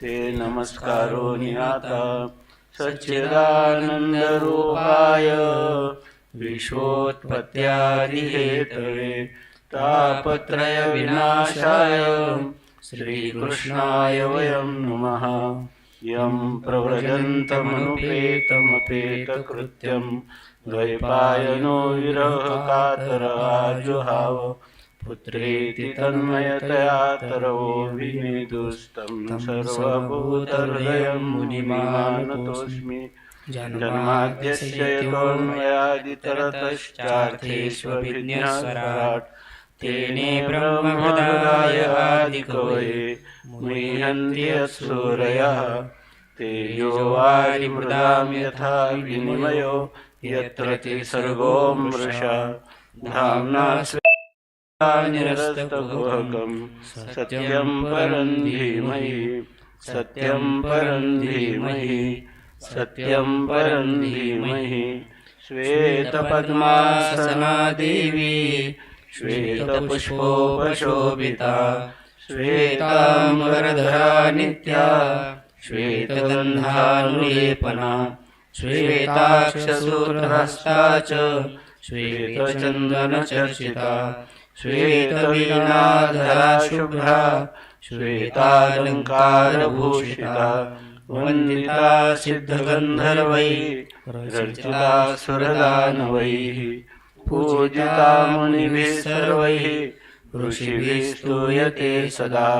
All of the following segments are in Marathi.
ते नमस्कारो निहाता सच्चिदानन्दरूपाय विश्वोत्पत्त्यादिहेतवे तापत्रयविनाशाय श्रीकृष्णाय वयं नमः। यं प्रव्रजन्तमनुपेतमपेतकृत्यं द्वैपायनो विरहकातराजुहाव पुत्रेति तन्मयतया तरवो विनेदुस्तं सर्वभूतहृदयं मुनिमानतोऽस्मि। जन्माद्यस्य यतोन्मयादितरतश्चार्थेष्वभिज्ञस्वराट् तेने ब्रह्महृदाय आदिकवये मुह्यन्ति यत्सूरयः तेजो वारिमृदां यथा विनिमयो यत्र सर्गो मृषा। धाम्ना निरस्तगुहकं सत्यं परं धीमहि सत्यं परं धीमहि सत्यं परं धीमहि। श्वेतपद्मासना देवी श्वेतपुष्पोपशोभिता श्वेताम्बरधरा नित्या श्वेतगन्धानुलेपना श्वेताक्षसूत्रहस्ता च श्वेतचन्दनचर्चिता श्वेतवीणाधरा शुभ्रा श्वेतालङ्कारभूषिता वन्दिता सिद्धगन्धर्वैः रचिता सुरदानवैः पूजिता मुनिभिः सर्वैः ऋषिभिः स्तूयते सदा।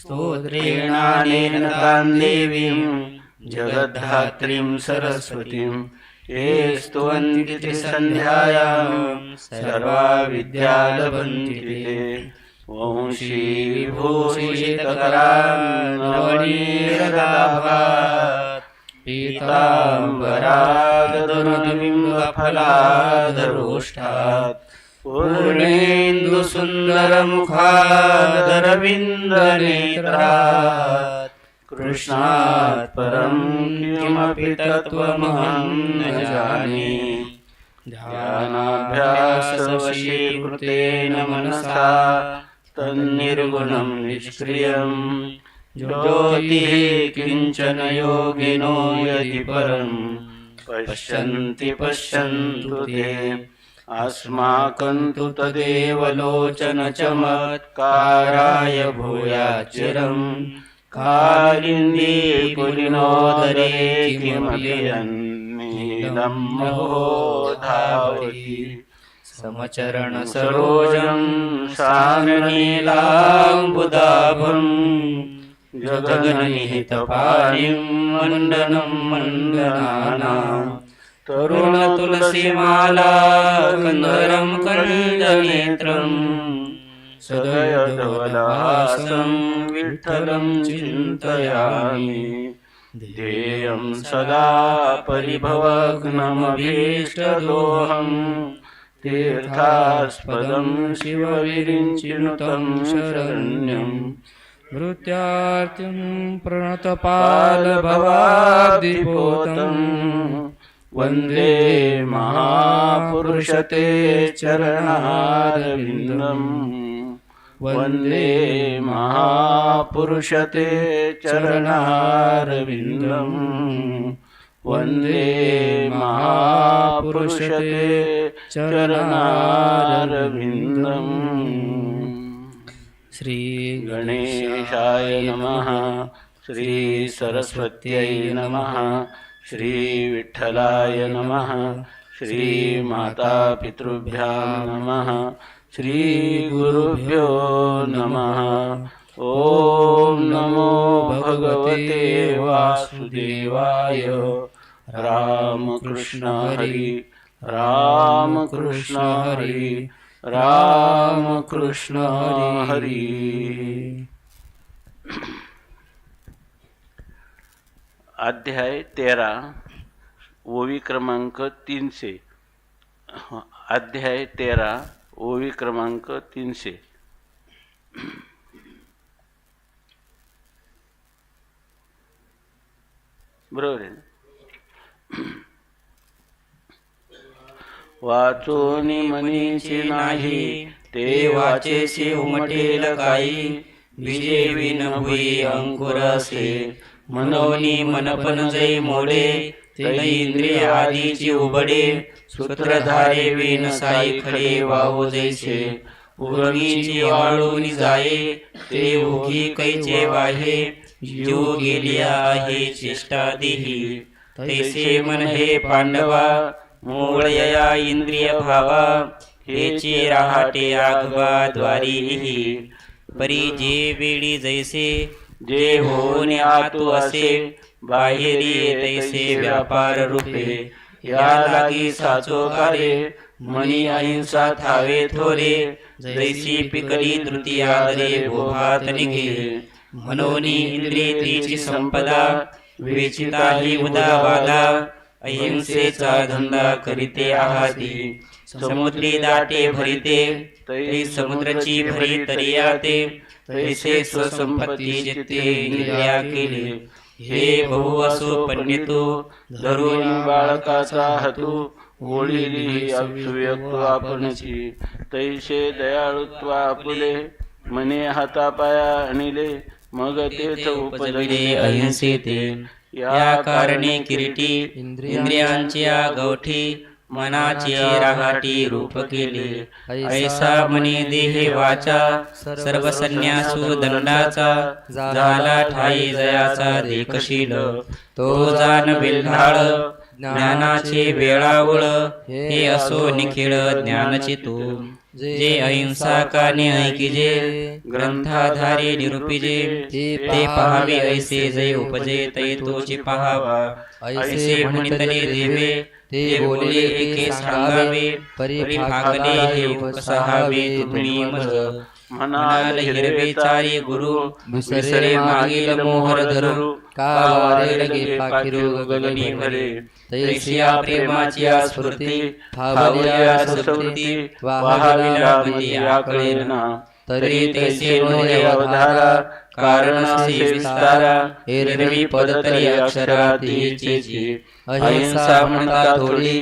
स्तोत्रेणानेन तां देवीं जगद्धात्रीं सरस्वतीं ये स्तुवन्ति सन्ध्यायां सर्वा विद्या लभन्ति ते वंशी विभूषितकरान्नवनीरदाभात् पीताम्बरादरुनिम्बफलादरोष्ठात् पूर्णेन्दुसुन्दरमुखादरविन्दनेत्रात्। कृष्णात् परं किमपि तत्त्वमहं न जाने। ध्यानाभ्यासवशीकृतेन मनसा तन्निर्गुणं निष्क्रियं ज्योतिः किञ्चन योगिनो यदि परं पश्यन्ति पश्यन्तु ते। अस्माकं तु तदेव लोचनचमत्काराय भूयाचिरम् समचरण सरोजं साम्बुधाभुं गणनिहितकारिं मण्डनं तरुणतुलसीमाला तुणतुलसीमालाकन्दरं कण्डनेत्रम् सदयधवलासं विठ्ठलं चिन्तयामि। ध्येयं सदा परिभवग्नमभीष्टदोहं तीर्थास्पदं शिवविरिञ्चिनुतं शरण्यं भृत्यार्तिं प्रणतपालभवादिपोतं वन्दे महापुरुषते चरणारविन्दम्। वन्दे महापुरुषते चरणारविन्दम्। वन्दे महापुरुषते चरणारविन्दम्। श्रीगणेशाय नमः श्रीसरस्वत्यै नमः श्रीविठ्ठलाय नमः श्रीमातापितृभ्यां नमः श्रीगुरुभ्यो नमः। ॐ नमो भगवते वासुदेवाय। रामकृष्ण हरि रामकृष्ण हरि रामकृष्ण हरी। अध्याय तेरा ओवी क्रमांक तीनशे. अध्याय तेरा ओवी क्रमांक तीनशे. बरोबर आहे ना? वाचोनी मनीची नाही ते वाचे उमटेल काही. विजे विन भुई अंकुर असे. मनोनी मनपन जै मोडे तै इंद्रिय आदीची उबडे. सूत्रधारे विन साई खडे वाहो जैसे. उगणीची वाळून जाये ते उगी कैचे वाहे. जीव गेलिया आहे चेष्टा देही. तैसे मन हे पांडवा मूळ यया इंद्रिय भावा. हेचे राहाटे आगवा द्वारी परी जे वेळी जैसे जे होऊन आतू असे. बाहेरी तैसे व्यापार रूपे. या लागी साचो कारे मनी अहिंसा थावे थोरे जैसी पिकली तृतीया दरे भोभात निघे. मनोनी इंद्रिय तिची संपदा विवेचिता ही उदावादा अहिंसेचा धंदा करीते आहाती. समुद्री दाटे भरिते तरी समुद्राची भरी तरी आते तैसे स्वसंपत्ती जिते निर्या केले. हे बहु असो पंडितो धरून बाळकाचा हतू ओळीली अव्यक्त आपणची. तैसे दयाळुत्व आपुले मने हातापाया आणिले मग तेच उपजविले उपजविले अहिंसे ते या कारणे किरीटी इंद्रियांच्या गवठी मनाची राहाटी रूप केले. ऐसा मने देहे वाचा सर्व संन्यासू दंडाचा झाला ठाई जयाचा देखशील. तो जाण बिल्हाळ ज्ञानाचे वेळावळ हे असो निखिळ ज्ञानचे तू. जे अहिंसा काने ऐकिजे ग्रंथाधारे निरूपिजे ते पहावे ऐसे जे उपजे तै तोची पहावा. ऐसे म्हणितले देवे ते बोलले एके सांगावे परी फाकले हे उपसहावे तुम्ही मज म्हणाल हिरवे चारी गुरु विसरे मागील मोहर धरू का वारे लगे पाखिरू गगनी भरे. तैसिया प्रेमाची स्फूर्ती फावल्या सुसुप्ती वाहाविला मती आकळेना. तरी अवधारा कारण विस्तारा अक्षरातीची अहिंसा म्हणता थोडी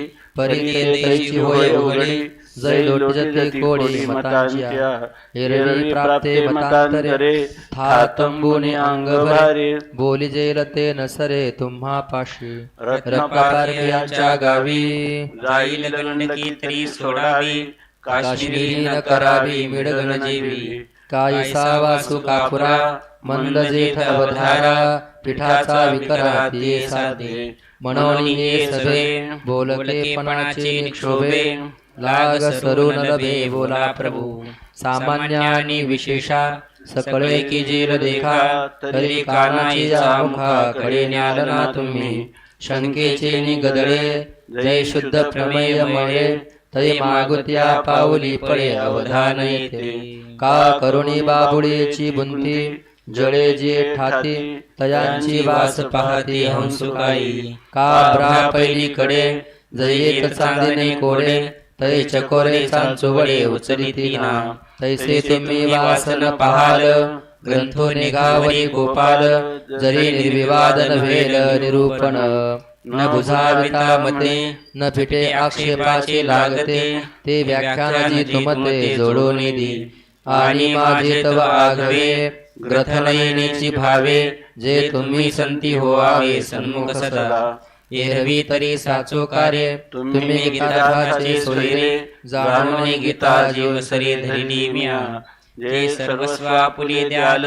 होय उघडी जय लोटजते कोडी मतांच्या. एरवी प्राप्ते मतांतरे थातंबुनी अंग भारे बोली जेल ते नसरे तुम्हा पाशी रत्नपारख्याच्या गावी जाईल गंडकी तरी सोडावी. काश्मीरी न करावी मिडगण जेवी। कायसा सुकापुरा मंद जेठ अवधारा पिठाचा विकरा ते साधे। म्हणून हे सभे बोलकेपणाचे क्षोभे लाग सरू नलभे बोला प्रभू। सामान्य आणि विशेषा सकळे की जेल देखा तरी कानाची जामुखा कडे न्याल ना तुम्ही। शंकेचे नि गदळे जय शुद्ध प्रमेय मळे। तरी मागुत्या पाऊली पडे अवधान येते का करुणी बाबुडीची बुंती जळे जे ठाते तयांची वास पाहते हंसुकाई। का ब्रा पहिलीकडे जयेत चांदणे कोडे? तै चकोरे चांचुवडे उचलिती ना। तैसे तुम्ही वासन पहाल। ग्रंथो निघावरी गोपाल। जरी निर्विवादन भेल निरूपण। न बुझाविता मते न फिटे आक्षेपाचे लागते ते व्याख्यानाची तुमते जोडून दी आणि माझे तव आघवे ग्रथनयनीची भावे जे तुम्ही संती होवावे सन्मुख सदा. एरवी तरी साचो कार्य तुम्ही गीताचे सोयरे जाणून गीता जीव सरी धरिली म्या. जे सर्वस्वा पुली द्याल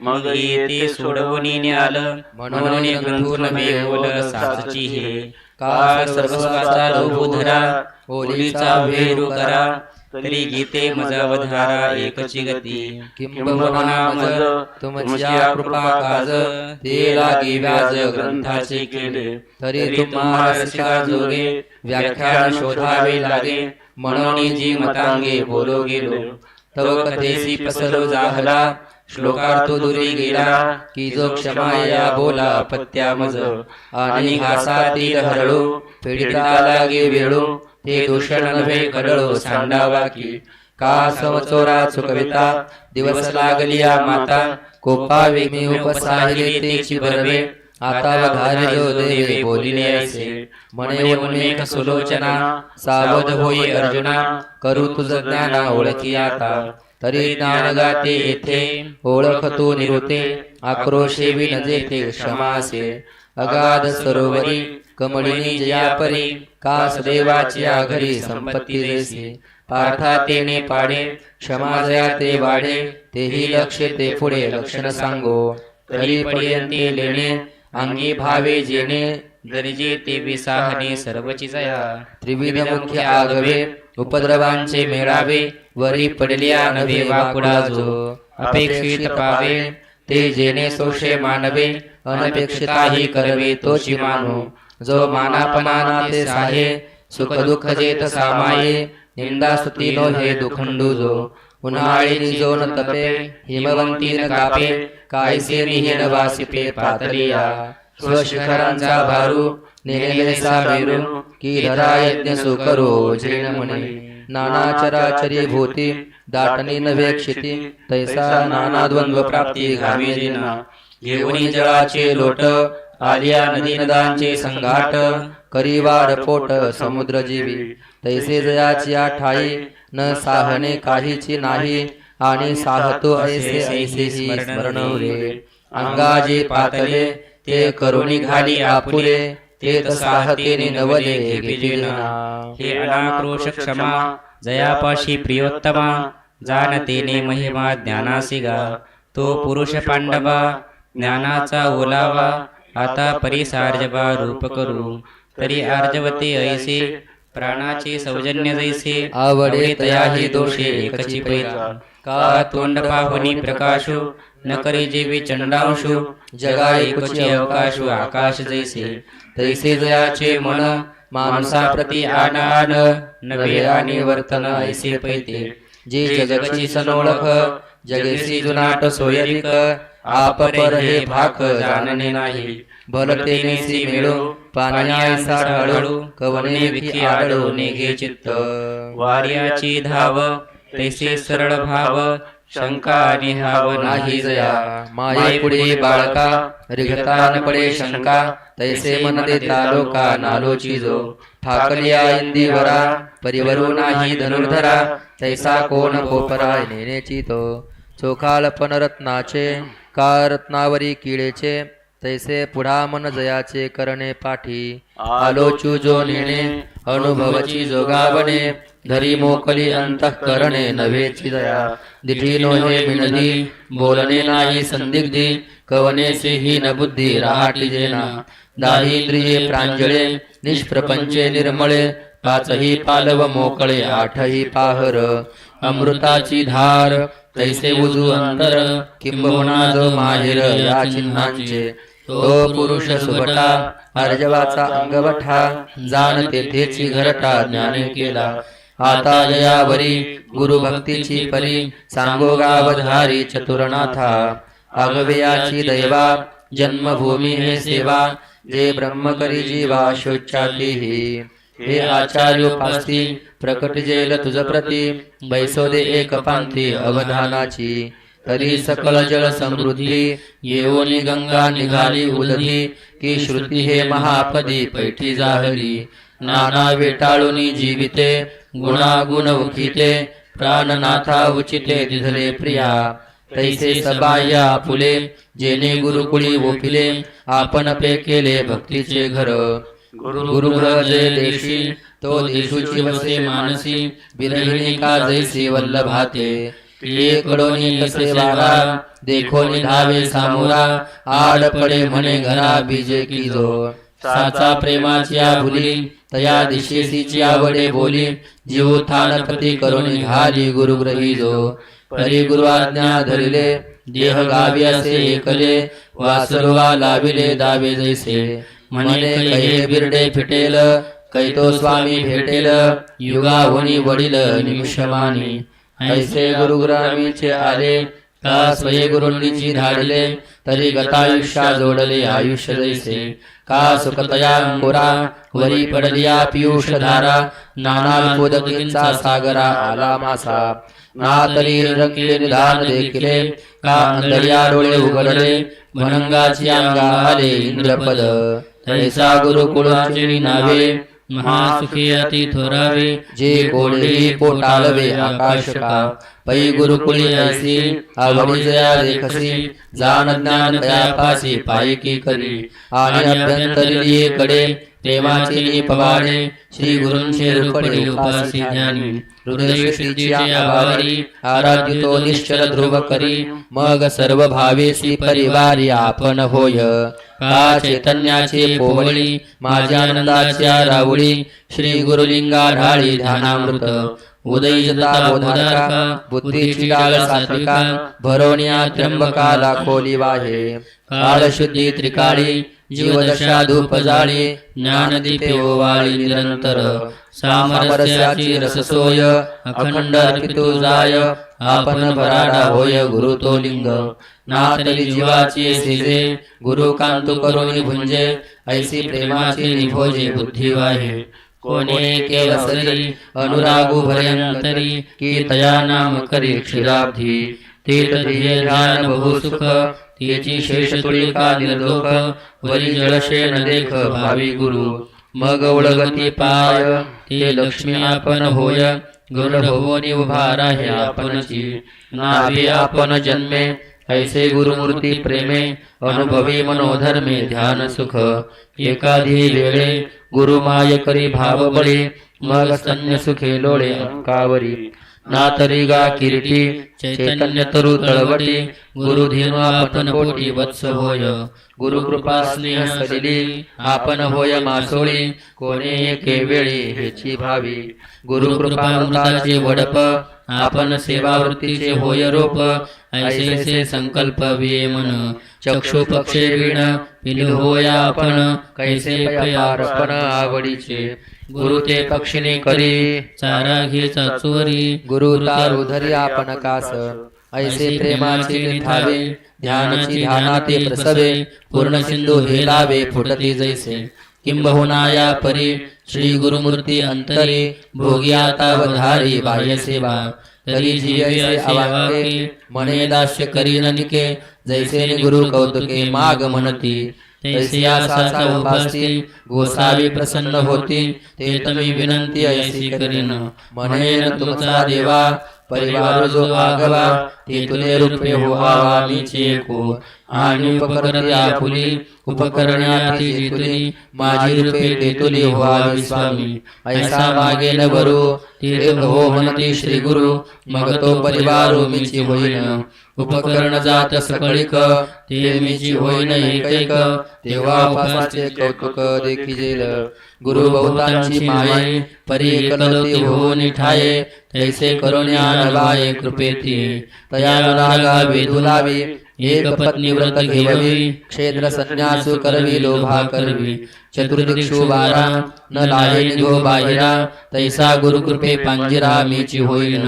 मग येते सोडवून न्याल म्हणून ग्रंथून हे. का सर्वस्वाचा लोभ धरा? होलीचा वेरू करा. तरी गीते मजावधारा एकची गती. मज तुमच्या कृपा काज. ते लागी व्याज ग्रंथाचे केले तरी तुम्हा रसिका जोगे व्याख्यान शोधावे लागे. म्हणून जी मतांगे बोलो गेलो. तव कथेसी पसरो जाहला. श्लोकार्थ दुरी गेला की जो क्षमाया बोला पत्या मज आणि घासातील हरळू पीडिता लागे वेळू ते दूषण नव्हे कडळो सांडावा की. का समचोरा चुकविता दिवस लागलिया माता कोपा मी उपसाहिले तेची बरवे. आता वधारे जो देवे बोलिले ऐसे म्हणे उन्मेष सुलोचना सावध होई अर्जुना करू तुझ ज्ञाना ओळखी आता. तरी ज्ञान गाते येथे ओळख तू निरुते आक्रोशे विनजे ते क्षमासे. अगाध सरोवरी कमळिनी जयापरी कास देवाची आघरी संपत्ती जैसे पार्था तेने पाडे क्षमा जया ते वाढे तेही लक्ष ते पुढे लक्षण सांगो. तरी पर्यंते लेणे अंगी भावे जेणे ते विसाहने सर्वची जया। त्रिविध मुख्य आगवे उपद्रवांचे मेळावे वरी पडल्या नवे वाकुडा जो। अपेक्षित पावे ते जेणे सोशे मानवे अनपेक्षिताही करवे तोची मानो। जो मानापमाना ते साहे सुख दुःख जेत सामाये निंदा स्तुती नो हे दुखंडू जो। उन्हाळी जो न तपे हिमवंती न कापे कायसे निहीन वासिपे पातलिया। स्वशिखरांचा भारू नेलेसा मेरू की धरायज्ञ सुकरो झेण म्हणे नाना भूती दाटणी नवेक्षिती तैसा नाना द्वंद्व प्राप्ती घामी जिना घेऊनी जळाचे लोट आलिया नदी नदांचे संघाट करी वाढ पोट समुद्र जीवी तैसे जयाची आठाई न साहने काहीची नाही आणि साहतो ऐसे ऐसे स्मरण रे अंगाजी पातले ते करुणी घाली आपुले ते साहतेने नवले घेतले हे अनाक्रोश क्षमा जयापाशी प्रियोत्तमा जाणतेने महिमा ज्ञानासी गा तो पुरुष पांडवा ज्ञानाचा ओलावा आता परिसार्जवा रूप करू. तरी आर्जवते ऐसे प्राणाचे सौजन्य जैसे आवडे तया तयाही दोषे एकची पैता का तोंड पाहुनी प्रकाशो न करे जेवी चंडांशु जगा एकची अवकाशु आकाश जैसे। तैसे जयाचे मन माणसा आन आन आण नवे आणि वर्तन ऐसे पैते। जे जगची सनोळख जगेसी जुनाट सोयरिक आप पर हे भाक जाणणे नाही। भलतेनेसी मिळो पाण्याचा हळू कवने विखी आडो निघे चित्त। वार्याची धाव तैसे सरळ भाव शंका आणि हाव नाही जया माये पुढे बाळका रिघता न पडे शंका तैसे मन देता लोका नालोची जो ठाकलिया इंदिवरा परिवरू नाही धनुर्धरा तैसा कोण कोपराय नेनेची तो चोखालपन रत्नाचे का रत्नावरी किडेचे तैसे पुढा मन जयाचे करणे पाठी। आलोचू जो नेणे अनुभवची जोगावणे धरी मोकली अंतःकरणे नव्हेची दया। दिठी नोहे मिणदी बोलणे नाही संदिग्धी कवनेचे ही न बुद्धी राहाटी जेना। दारिद्र्ये प्रांजळे निष्प्रपंचे निर्मळे पाचही पालव मोकळे आठही पाहर। अमृताची धार तैसे उजू अंतर किंबहुना जो माहिर या चिन्हांचे। तो पुरुष सुभटा अर्जवाचा अंगवठा जाण तेथेची घरटा ज्ञाने केला. आता जयावरी गुरु भक्तीची परी सांगो गावधारी चतुरनाथा. अगव्याची दैवा जन्मभूमी हे सेवा जे ब्रह्म करी जीवा शोचातीही हे आचार्योपास्ती प्रकट जेल तुझ प्रती बैसोदे एक पांथी अवधानाची. तरी सकल जल समृद्धी येऊनी गंगा निघाली उलधी की श्रुती हे महापदी पैठी जाहली. नाना वेटाळुनी जीविते गुणागुण उखिते प्राणनाथा उचिते दिधले प्रिया. तैसे सबाया फुले जेने गुरुकुळी ओपिले आपण पे केले भक्तीचे घर. गुरुग्रह जय देशी तो देशूची वसे मानसी विरहिणी का जैसी वल्लभाते. प्रिये कडोनी देखो निधावे सामोरा आड पडे म्हणे घरा बीजे की जो साचा प्रेमाची भुली तया दिशेसीची आवडे बोली जीव थान प्रती करून घाली गुरुग्रही जो परी गुरु आज्ञा धरिले देह गावी असे एकले वासरुवा लाविले दावे जैसे म्हणे कहे बिरडे फिटेल कैतो स्वामी भेटेल युगा होनी वडील निमिषमानी ऐसे गुरुग्रामीचे आले का स्वये गुरुंडीची धाडले तरी गतायुष्या जोडले आयुष्य जैसे. का सुखतया अंकुरा वरी पडलिया पियुष धारा नाना विपोदकींचा सागरा आला मासा. ना तरी रंगले निधान देखिले का अंधळ्या डोळे उघडले भनंगाची अंगा आले इंद्रपद. तैसा गुरुकुळाची नावे महासुखी थोरावे जे कोणी पोटाळवे आकाश का पै गुरुकुळी ऐसी आवडी जया देखसी जाण ज्ञान पायकी करी। आणि अभ्यंतरी कडे प्रेमाची पवाडे श्री गुरुंचे रूपडे उपासी ज्ञानी हृदय शुद्धीचे आभारी आराध्य तो निश्चल ध्रुव करी मग सर्व भावेसी परिवारी आपण होय. का चैतन्याचे पोवळी माझ्या आनंदाच्या रावळी श्री गुरुलिंगा ढाळी ध्यानामृत उदयजता बोधारका बुद्धीची सात्विका भरवण्या त्र्यंबका दाखोली वाहे। काळशुद्धी त्रिकाळी जीवदशा धूप ज्ञानदीपे ओवाळी निरंतर। सामरस्याची रससोय अखंड अर्पितो जाय आपण भराडा होय गुरु तो लिंग। नातरी जीवाची सिजे गुरु कांतु करुणी भुंजे ऐसी प्रेमाची निभोजे बुद्धी वाहे कोणे केवसरी अनुरागू भयंतरी की तया नाम करी क्षीराब्धी। निर्लोक वरी जळशेन देख भावी गुरु मग ओळगती पाय ते लक्ष्मी आपण होय। गर्भवनी उभा राहे आपणची नावी आपण जन्मे ऐसे गुरुमूर्ती प्रेमे अनुभवी मनोधर्मे ध्यान सुख। एकाधी वेळे गुरुमाय करी भाव बळे मग सन्य सुखे लोळे अंकावरी। नातरी गा किरीटी चैतन्य तरु तळवटी गुरु आपण पोटी वत्स होय गुरु कृपा स्नेह सलिली आपण होय मासोळी कोणे एके वेळी हेची भावी। गुरु कृपा वडप आपण सेवावृत्तीचे होय रोप ऐसे संकल्प विये मन चक्षु पक्षे विण पिलू होया आपण कैसे पण आवडीचे। गुरु ते पक्षिणी करी चारा घे चाचोरी गुरु तारू उधरी आपण कास। ऐसे प्रेमाचे निथावे ध्यानाची ध्यानाते प्रसवे पूर्ण सिंधू हे लावे फुटती जैसे। किंबहुना या परी श्री गुरुमूर्ती अंतरी भोगी आता वधारी बाह्य सेवा। तरी जीवे अवाके मने दास्य करी ननिके जैसे गुरु कौतुके माग म्हणती तैसे गोसावी प्रसन्न होती ते तमी विनंती ऐसी करीन। म्हणेन तुमचा देवा परिवार जो आगवा ते रूपे व्हावा मीचे आणि उपकरणे आपुली उपकरण्याची जितुली। माझी रूपे देतुली तुली स्वामी। ऐसा मागे न वरू तिथे हो म्हणती श्री गुरु मग तो परिवार मीची होईन। उपकरण जात सकळीक ते मीची होईन एकैक। तेव्हा उपासाचे कौतुक देखील गुरु बहुतांची माये परी एकलती हो निठाये तैसे करुण्या नवाये कृपेती। तया रागा एक पत्नी व्रत घेवी क्षेत्र संन्यासु करवी लोभा करवी चतुर्दिक्षु बारा न लाहे निघो बाहिरा तैसा गुरुकृपे पांजिरा मीची होईन।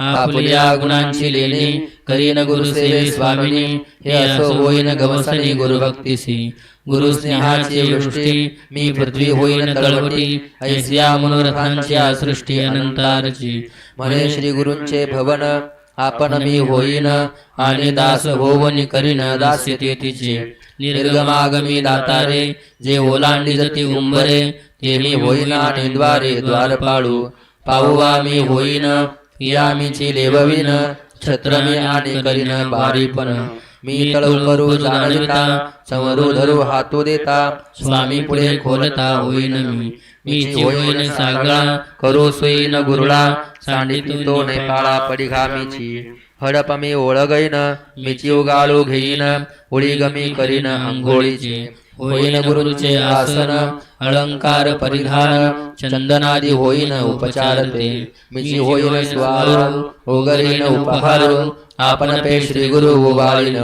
आपल्या गुणांची लेणी करीन गुरु सेवे स्वामिनी हे असो होईन गवसनी गुरुभक्तीसी। गुरु स्नेहाची वृष्टी मी पृथ्वी होईन तळवटी ऐसिया मनोरथांच्या सृष्टी अनंतारची। म्हणे श्री गुरूंचे भवन आपण मी होईन आणि दास होवनी करीन दास्य तिचे. निर्गमागमी दातारे जे ओलांडी जती उंबरे ते मी होईन आणि द्वारे द्वारपाळू. पाहुवा मी होईन या मीची लेववीन छत्र मी आणि करीन भारीपण मी तळू करू जाणविता समरू धरू हातू देता स्वामी पुढे खोलता होईन मी. मी होईन सागळा करू सोयीन गुरुळा सांडिती तो नेपाळा पडिघामीची हडप मी ओळगईन मीची उगाळू घेईन उळी गमी करीन अंघोळीची होईन गुरुचे आसन अलंकार परिधान चंदनादी होईन उपचार ते मीची होईन स्वारू ओगरीन उपहारू आपण पे श्री गुरु उबाळीन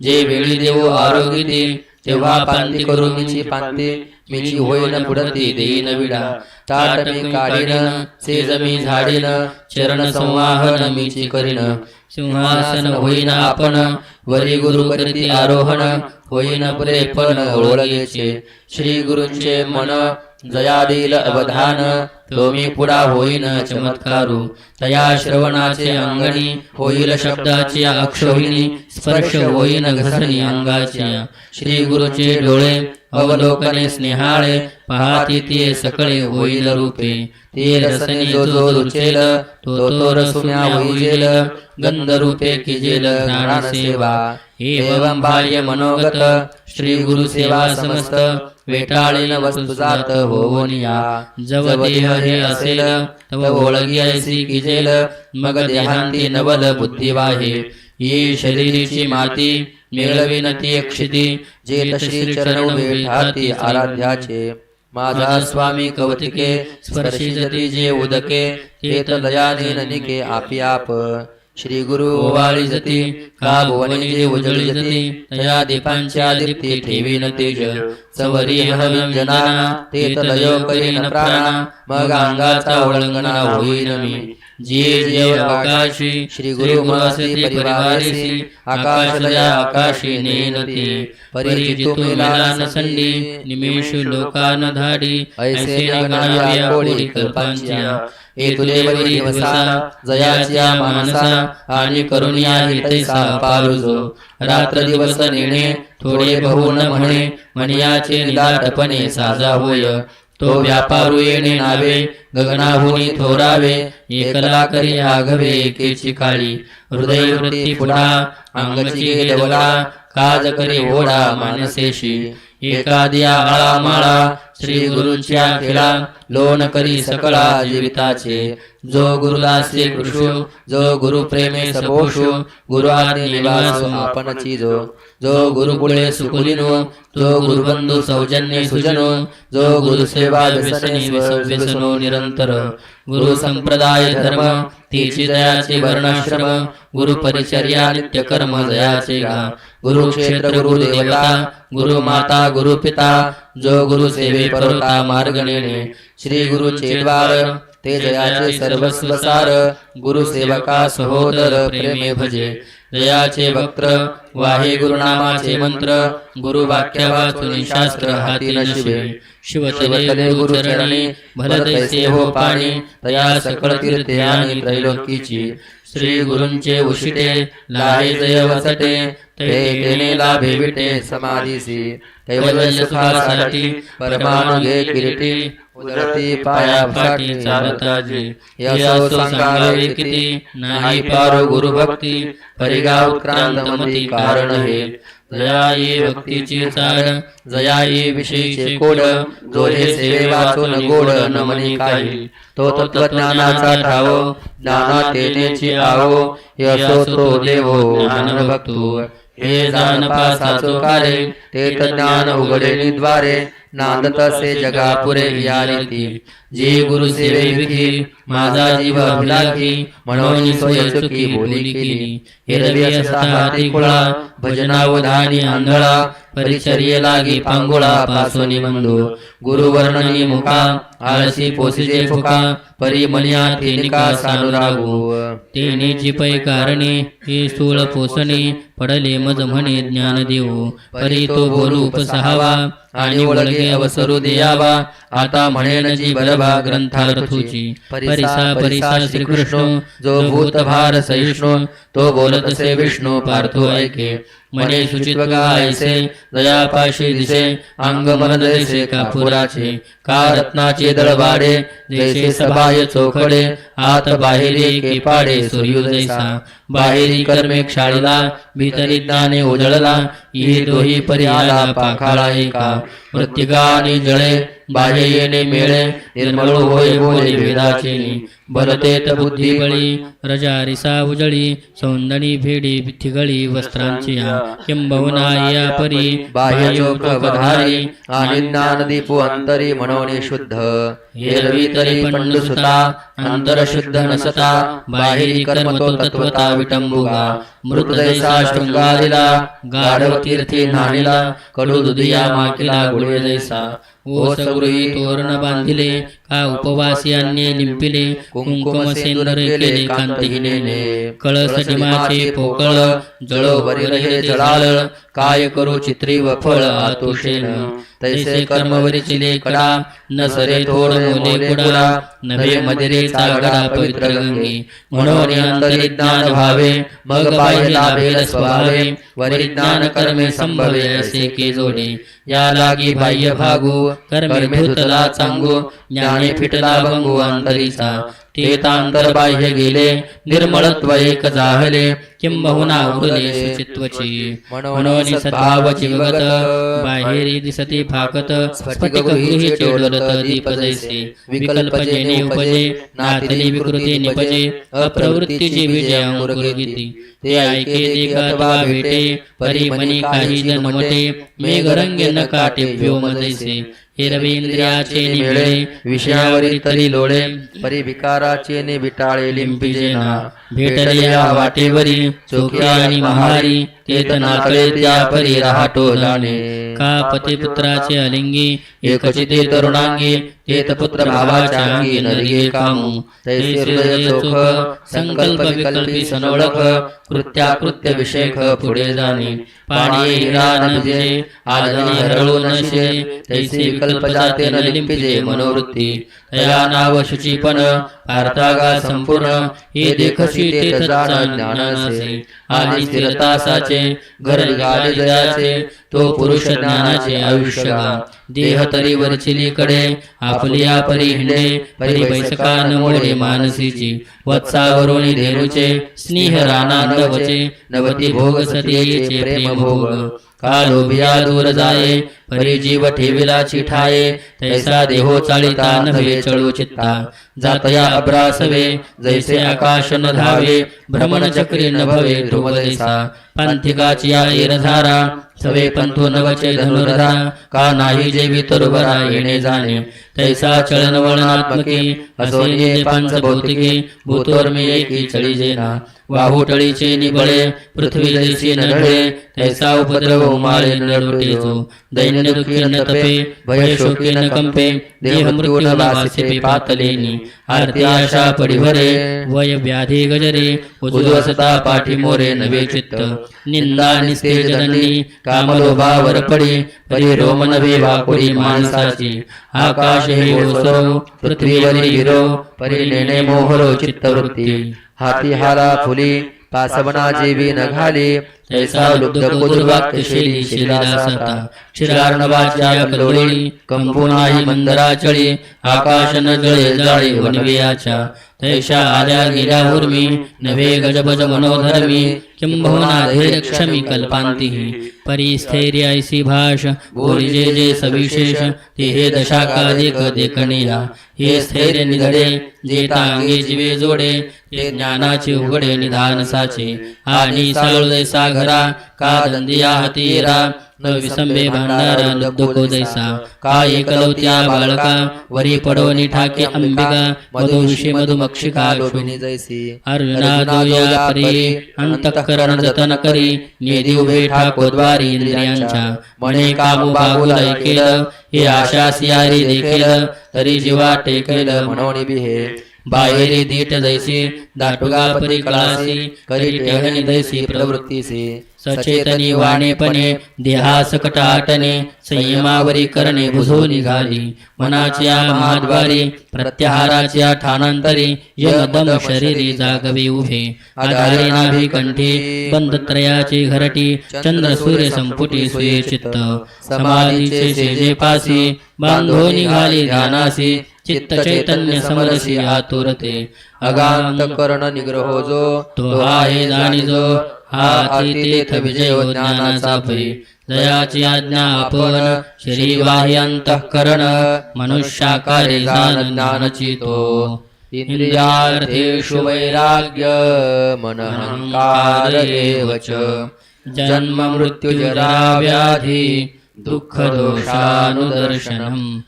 जे वेळी देऊ आरोग्य दे तेव्हा पांती करू मीची पांती मीची होईन पुढती देईन विडा. ताट मी काढीन सेज मी झाडीन चरण संवाहन मीची करीन. सिंहासन होईन आपण वरी गुरु करती आरोहण होईन पुरे पण ओळगेचे श्री गुरूंचे मन जया देईल अवधान तो मी पुढा होईन चमत्कारू. तया श्रवणाचे अंगणी होईल शब्दाची अक्षोहिणी स्पर्श होईन घसणी अंगाच्या. श्री गुरुचे डोळे अवलोकने स्नेहाळे पहाती ते सकळे होईल रूपे। ते रसने जो जो रुचेल तो तो रसुम्या होईल। गंध रूपे किजेल घ्राण सेवा। एवं बाह्य मनोगत श्री गुरु सेवा समस्त। वेटाळील वस्तु जात होवनिया। जव देह हे असेल तव ओळगी ऐसी किजेल। मग देहांती नवल बुद्धिवाहे। ही शरीरीची माती मिळविन ती क्षिती जेत श्री चरण वेठाती आराध्याचे। माझा स्वामी कवतिके स्पर्शी जे उदके तेत दयाने निके आपी आप श्री गुरु ओवाळी जती का भुवनी जे उजळी जती तया दीपांच्या दीप्ती ठेवी न तेज। सवरी हवी जना तेत लयो करीन प्राणा मग अंगाचा ओळंगणा होईन मी। जे जीव आकाशी श्री गुरु मासी परिवारेसी आकाश नेनती परिचितु मिला नसंडी निमेष लोकान धाडी ऐसे गणाव्या कोळी कल्पांच्या दिवसा जयाच्या मानसा आणि करुणिया हितैसा पारुजो। रात्र दिवस नेणे थोडे बहु न म्हणे म्हणयाचे निदाटपणे साजा होय। तो व्यापारू येणे नावे गगनाहुनी थोरावे एकला करी आघवे एकेची काळी। हृदय वृत्ती पुढा अंगची डबला काज करी ओढा मानसेशी। एखाद्या आळा माळा श्री गुरूंच्या खेळा लोन करी सकळा जीविताचे। जो गुरुदासे कृषु जो गुरु प्रेमे सपोषु गुरु आदि निवासो आपणची जो। जो गुरुकुळे सुकुलिनो जो गुरुबंधू सौजन्य सुजनो जो गुरुसेवा व्यसनी व्यसनो निरंतर गुरु संप्रदाय धर्म तीची दयाचे वर्णाश्रम गुरु परिचर्या नित्य कर्म दयाचे गा गुरु क्षेत्र गुरु देवता गुरु माता गुरु पिता जो गुरु सेवे परोता मार्ग नेणे. श्री गुरु द्वार ते जयाचे सर्वस्व सार गुरु सेवका सहोदर प्रेमे भजे. दयाचे वक्र वाहे गुरुनामाचे मंत्र गुरु वाक्य वाचून शास्त्र हाती नशिबे। शिवतले गुरु चरणी भलतैसे हो पाणी तया सकळ तीर्थे आणि त्रैलोकीची। श्री गुरुंचे उशिटे लाहे जय वसटे ते तेने लाभे विटे समाधीसी। कैवल्य सुखासाठी परमाणु किरीटी उदरती पाया फाटी चालता जे यसो सांगावे किती? नाही पारो गुरु भक्ती परिगा उत्क्रांत मती कारण हे जया ये भक्तीची जया ये विषयीचे कोड. जो हे सेवे वाचून गोड न काही. तो तत्वज्ञानाचा ठावो. ज्ञाना तेनेची आवो. यसो तो देवो ज्ञान भक्तो हे जाण पासाचो कारे. ते ज्ञान उघडे द्वारे. नांदत असे जगा पुरे या रीती जी गुरु सेवे विधी माझा जीव अभिलाखी म्हणून सोय चुकी बोली केली हिरवी असता हाती कुळा भजनावधानी आंधळा परिचर्ये लागी पांगुळा पासोनी बंधू। गुरुवर्णनी मुका आळसी पोसिजे फुका परी तेनिका सानुरागू। तेनेची पै कारणे हे स्थूळ पोसणे पडले मज म्हणे ज्ञान देऊ परी तो बोलू उपसहावा आणि ओळखे अवसरू द्यावा। आता म्हणेन जी बलभा ग्रंथार्थूची परिसा परिसा श्रीकृष्ण जो भूतभार सहिष्णू तो बोलत से विष्णू पार्थो ऐके। मने सुचित्व गायसे दयापाशी दिसे अंग मन जैसे कापुराचे का रत्नाचे दळवाडे जैसे सभाय चोखडे आत बाहेरी केपाडे सूर्य जैसा बाहेरी कर्मे क्षाळला भीतरी ज्ञाने उजळला ही दोही परी आला पाखाळा एका. प्रत्येकाने जळे बाह्य येणे मेळे निर्मळ होय बोले वेदाचे. बलतेत बुद्धी बळी रजा रिसा उजळी सौंदणी भेडी थिगळी वस्त्रांची किंबहुना या परी बाह्य ज्ञान दीपो अंतरी म्हणून शुद्ध. एरवी तरी पंडू सुता अंतर शुद्ध नसता बाहेरी कर्म तो तत्वता विटंबुगा. मृत जैसा शृंगारीला गाढव तीर्थी नाणीला कडू दुधिया माकिला गुळवे जैसा. ओ सगृही तोरण बांधिले हा उपवास यांनी लिंपिले कुंकुम सेंद्र केले कांती हिने कळस डिमाचे पोकळ जळो बरी जळाळ काय करू चित्री व फळ आतुषेन तैसे कर्मवरीची कडा न सरे थोड मुले कुडा नवे मदिरे चागडा पवित्र गंगे। म्हणून अंतरी ज्ञान व्हावे मग बाह्य लाभेल स्वभावे वरी ज्ञान कर्मे संभवे असे के जोडे। या लागी बाह्य भागू कर्मे धुतला चांगू ज्ञाने फिटला भंगू अंतरीचा बाह्य गेले निर्मळत्व एक जाहले किंबहुना उरले सुचित्वची। म्हणून सद्भावची विगत बाहेरी दिसती फाकत स्फटिक गृही चेडलत दीप जैसे विकल्प जेने उपजे नातली विकृती निपजे अप्रवृत्तीची विजय अंकुरगिती। ते ऐके देखा भेटे परी मनी काही जन मटे मेघरंगे न काटे व्योम जैसे हिरवी इंद्रियाचे निमिळे विषयावरी तरी लोळे परी विकाराचे ने विटाळे लिंपिजेना भेटले या वाटेवरी चोखे आणि महारी तेत नाकळे त्या परी राहतो जाणे. का पती पुत्राचे अलिंगी एकची ते तरुणांगी तेत पुत्र भावाच्या अंगी नरिये कामू. तैसे हृदय चोख संकल्प विकल्पी सनोळख कृत्याकृत्य विषयक पुढे जाणे. पाणी हिरा नजे आजनी हरळू नशे तैसे विकल्प जाते न लिंपिजे मनोवृत्ती. तया नाव शुचीपण अर्थागा संपूर्ण हे देखशी जाण ज्ञानाचे आणि स्थिरतासाचे घर गाडी जयाचे तो पुरुष ज्ञानाचे आयुष्य देह तरी वरचिलीकडे आपली आपली हिंडे परी बैसका नवळे मोडे मानसीची. वत्सावरून धेनुचे स्नेह राणा नवचे नवती भोग सतीचे प्रेम भोग का लोभिया दूर जाये परिजीव ठेविला चिठाये तैसा देहो चालिता नव्हे चळू चित्ता. जातया अब्रासवे जैसे आकाश न धावे भ्रमण चक्री न भवे ध्रुव पंथिकाची आईरधारा सवे पंथो नवचे धनुरधा का नाही जे तरुबरा येणे जाणे तैसा चलन वर्णनात्मके असोनिये पंच भौतिके भूतोर्मी एकी चळी जेना वाहुटळीचे निबळे पृथ्वी जैसी नढळे तैसा उपद्रव उमाळे नडोटेचो दैन्य दुःखी न तपे भय शोके न कंपे देह मृत्यू न वासिपे पातलेनी आरती आशा पडिभरे वय व्याधी गजरे उज्वसता पाठी मोरे नवे चित्त निंदा निस्ते जननी कामलोभावर पडी परी रोम नवे वाकुडी माणसाची आकाश हे ओसरो पृथ्वीवरी हिरो परी नेणे मोहरो चित्तवृत्ती। हाती हाला फुली पासवना जीवी न घाली लुब्ध कलोळी आकाश न जळे जाळे वनवियाच्या आल्या गेल्या उर्मी नवे गजबज मनोधर्मी कल्पांती भाष जे सविशेष ते हे दशाका देख हे स्थैर्य निधडे जे जीवे जोडे ते ज्ञानाचे उघडे निधान साचे आणि साळुदे सागरा का दंदिया हतीरा न विसंबे भांडारा लब्धको जैसा। का एकलवत्या बाळका वरी पडवणी ठाके अंबिका मधु विषय मधुमक्षिका लोभिनी जैसी। अर्जुना परी अंतकरण जतन करी निधी उभे ठाकोद्वारी इंद्रियांच्या। मने कामू बागुल ऐकेल हे आशा सियारी देखील तरी जीवा टेकेल म्हणून बिहे बाहेरी दीट जैसी दाटुगा परी कळासी करी टेहणी दैसी प्रवृत्तीसी। सचेतनी वाणेपणे देहास कटाटने संयमावरी करणे बुझो निघाली। मनाच्या महाद्वारी प्रत्याहाराच्या ठाणांतरी यदम शरीरी जागवी उभे। आधारे नाभी कंठी बंदत्रयाची घरटी चंद्र सूर्य संपुटी सुये चित्त समाधीचे शेजे पासी बांधो निघाली ध्यानासी चित्त चैतन्य समरसी आतुरते। अगांत कर्ण निग्रहो जो तो जाणीजो। हा अतिथेथ विजय ज्ञानाचा पै दयाची आज्ञा आपण श्री बाह्यंतःकरण मनुष्याकारे जाण ज्ञानची तो इंद्रियार्थेषु वैराग्य मनहंकार एव च। जन्म मृत्युजरा व्याधी दुःख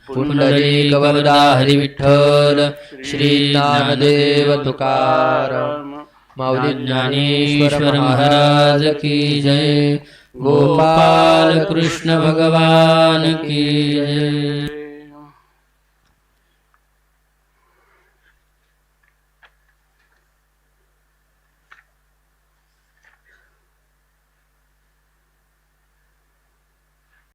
पुण्डरीकवरदा हरिविठ्ठल वरदा हरी माऊली ज्ञानेश्वर महाराज की जय। गोपाल कृष्ण भगवान की जय।